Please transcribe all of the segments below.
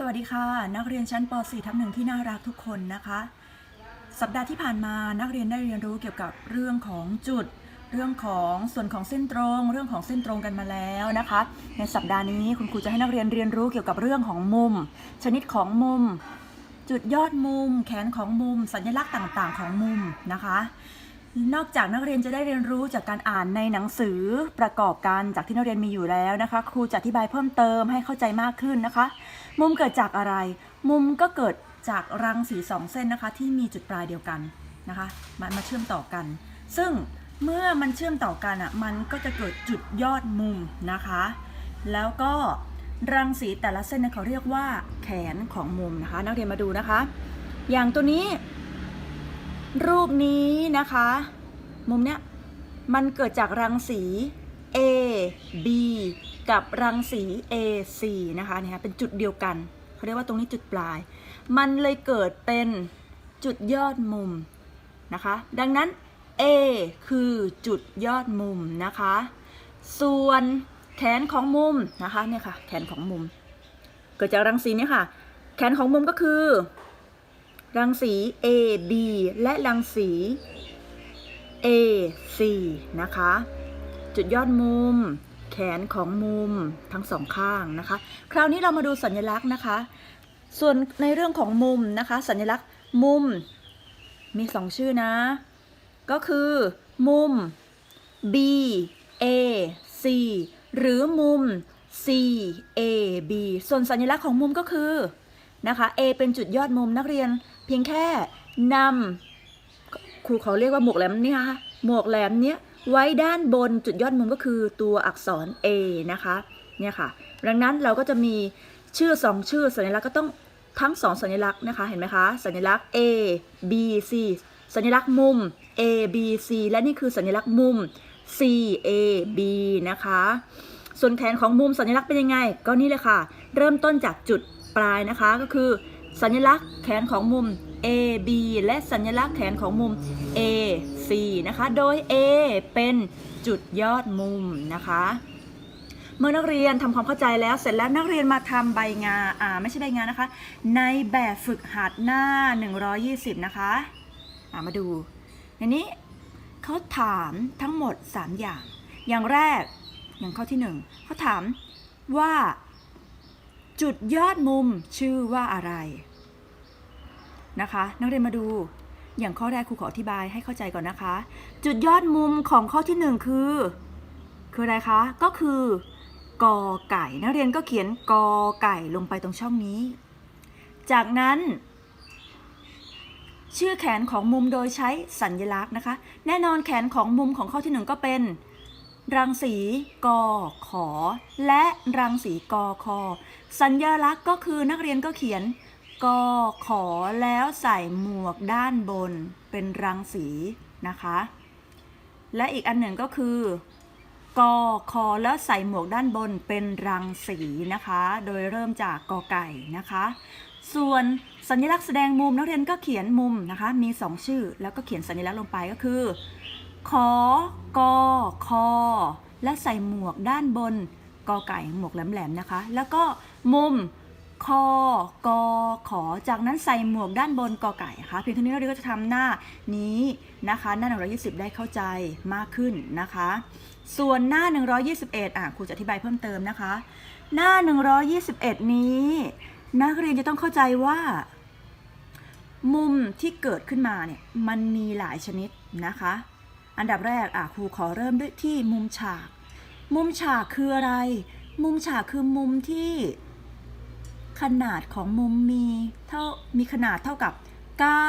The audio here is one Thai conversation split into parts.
สวัสดีค่ะ นักเรียนชั้นป .4 ทับหนึ่งที่น่ารักทุกคนนะคะ สัปดาห์ที่ผ่านมานักเรียนได้เรียนรู้เกี่ยวกับเรื่องของจุด เรื่องของส่วนของเส้นตรง เรื่องของเส้นตรงกันมาแล้วนะคะ ในสัปดาห์นี้คุณครูจะให้นักเรียนเรียนรู้เกี่ยวกับเรื่องของมุม ชนิดของมุม จุดยอดมุม แขนของมุม สัญลักษณ์ต่าง ๆ ของมุมนะคะ นอกจากนักเรียนจะได้เรียนรู้จากการอ่านในหนังสือประกอบกันจากที่นักเรียนมีอยู่แล้วนะคะ ครูจะอธิบายเพิ่มเติมให้เข้าใจมากขึ้นนะคะ มุมเกิดจากอะไร มุมก็เกิดจากรังสีสองเส้นนะคะ ที่มีจุดปลายเดียวกันนะคะมันมาเชื่อมต่อกัน ซึ่งเมื่อมันเชื่อมต่อกันอะมันก็จะเกิดจุดยอดมุมนะคะ แล้วก็รังสีแต่ละเส้นเนี่ยเขาเรียกว่าแขนของมุมนะคะ นักเรียนมาดูนะคะ อย่างตัวนี้ รูปนี้นะคะ มุมเนี้ยมันเกิดจากรังสี A B กับรังสี A C นะคะเนี่ยค่ะเป็นจุดเดียวกันเขาเรียกว่าตรงนี้จุดปลาย มันเลยเกิดเป็นจุดยอดมุมนะคะ ดังนั้น A คือจุดยอดมุมนะคะ ส่วนแขนของมุมนะคะเนี่ยค่ะแขนของมุม เกิดจากรังสีเนี่ยค่ะ แขนของมุมก็คือ รังสี A B และรังสี A C นะคะ จุดยอดมุม แขนของมุมทั้งสองข้างนะคะ คราวนี้เรามาดูสัญลักษณ์นะคะ ส่วนในเรื่องของมุมนะคะ สัญลักษณ์มุมมีสองชื่อนะ ก็คือมุม B A C หรือมุม C A B ส่วนสัญลักษณ์ของมุมก็คือนะคะ A เป็นจุดยอดมุมนักเรียน เพียงแค่นำครูเขาเรียกว่าหมวกแหลมนี่ค่ะหมวกแหลมเนี้ยไว้ด้านบนจุดยอดมุมก็คือตัวอักษร A นะคะเนี่ยค่ะ ดังนั้นเราก็จะมีชื่อสองชื่อสัญลักษณ์ก็ต้องทั้งสองสัญลักษณ์นะคะเห็นไหมคะ สัญลักษณ์ A B C สัญลักษณ์มุม A B C และนี่คือสัญลักษณ์มุม C A B นะคะ ส่วนแขนของมุมสัญลักษณ์เป็นยังไง ก็นี่เลยค่ะ เริ่มต้นจากจุดปลายนะคะก็คือ สัญลักษณ์แขนของมุม A B และสัญลักษณ์แขนของมุม A C นะคะ โดย A เป็นจุดยอดมุมนะคะ เมื่อนักเรียนทำความเข้าใจแล้วเสร็จแล้วนักเรียนมาทำใบงานอ่าไม่ใช่ใบงานนะคะ ในแบบฝึกหัดหน้า 120 นะคะอ่ามาดูในนี้เขาถามทั้งหมด 3 อย่าง อย่างแรกอย่างข้อที่ 1เขาถามว่าจุดยอดมุมชื่อว่าอะไร นะคะ นักเรียนมาดู อย่างข้อแรกครูขออธิบายให้เข้าใจก่อนนะคะ จุดยอดมุมของข้อที่หนึ่งคือ คืออะไรคะ ก็คือกอไก่ นักเรียนก็เขียนกอไก่ลงไปตรงช่องนี้ จากนั้นชื่อแขนของมุมโดยใช้สัญลักษณ์นะคะ แน่นอนแขนของมุมของข้อที่หนึ่งก็เป็น รังสีกอขอ และรังสีกอคอ สัญลักษณ์ก็คือนักเรียนก็เขียน กอขอแล้วใส่หมวกด้านบนเป็นรังสีนะคะ และอีกอันหนึ่งก็คือกอคอแล้วใส่หมวกด้านบนเป็นรังสีนะคะ โดยเริ่มจากกอไก่นะคะ ส่วนสัญลักษณ์แสดงมุมนักเรียนก็เขียนมุมนะคะ มี 2 ชื่อแล้วก็เขียนสัญลักษณ์ลงไปก็คือขอกอคอและใส่หมวกด้านบนกอไก่หมวกแหลมๆนะคะ แล้วก็มุม คอกอขอ จากนั้นใส่หมวกด้านบนกอไก่ค่ะ เพียงเท่านี้เราก็จะทำหน้านี้นะคะหน้า 120 ได้เข้าใจมากขึ้นนะคะ ส่วนหน้า 121อะครูจะอธิบายเพิ่มเติมนะคะ หน้า 121 นี้ นักเรียนจะต้องเข้าใจว่า มุมที่เกิดขึ้นมาเนี่ยมันมีหลายชนิดนะคะ อันดับแรกอะครูขอเริ่มด้วยที่มุมฉาก มุมฉากคืออะไร มุมฉากคือมุมที่ ขนาดของมุมมีเท่ามีขนาดเท่ากับ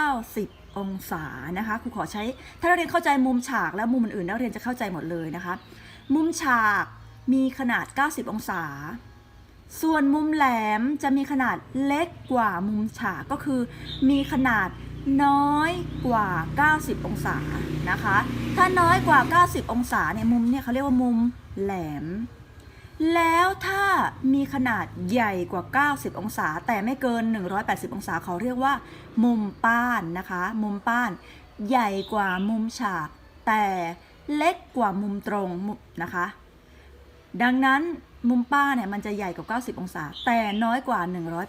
90 องศานะคะครูขอใช้ ถ้านักเรียนเข้าใจมุมฉากแล้วมุมอื่นๆนักเรียนจะเข้าใจหมดเลยนะคะ มุมฉากมีขนาด 90 องศา ส่วนมุมแหลมจะมีขนาดเล็กกว่ามุมฉากก็คือ มีขนาดน้อยกว่า 90 องศานะคะ ถ้าน้อยกว่า 90 องศาเนี่ยมุมเนี่ยเขาเรียกว่ามุมแหลม แล้วถ้ามีขนาดใหญ่กว่า 90 องศา แต่ไม่เกิน 180 องศาเขาเรียกว่า มุมป้านนะคะ มุมป้านใหญ่กว่ามุมฉาก แต่เล็กกว่ามุมตรงนะคะ ดังนั้นมุมป้านเนี่ยมันจะใหญ่กว่า 90 องศา แต่น้อยกว่า 100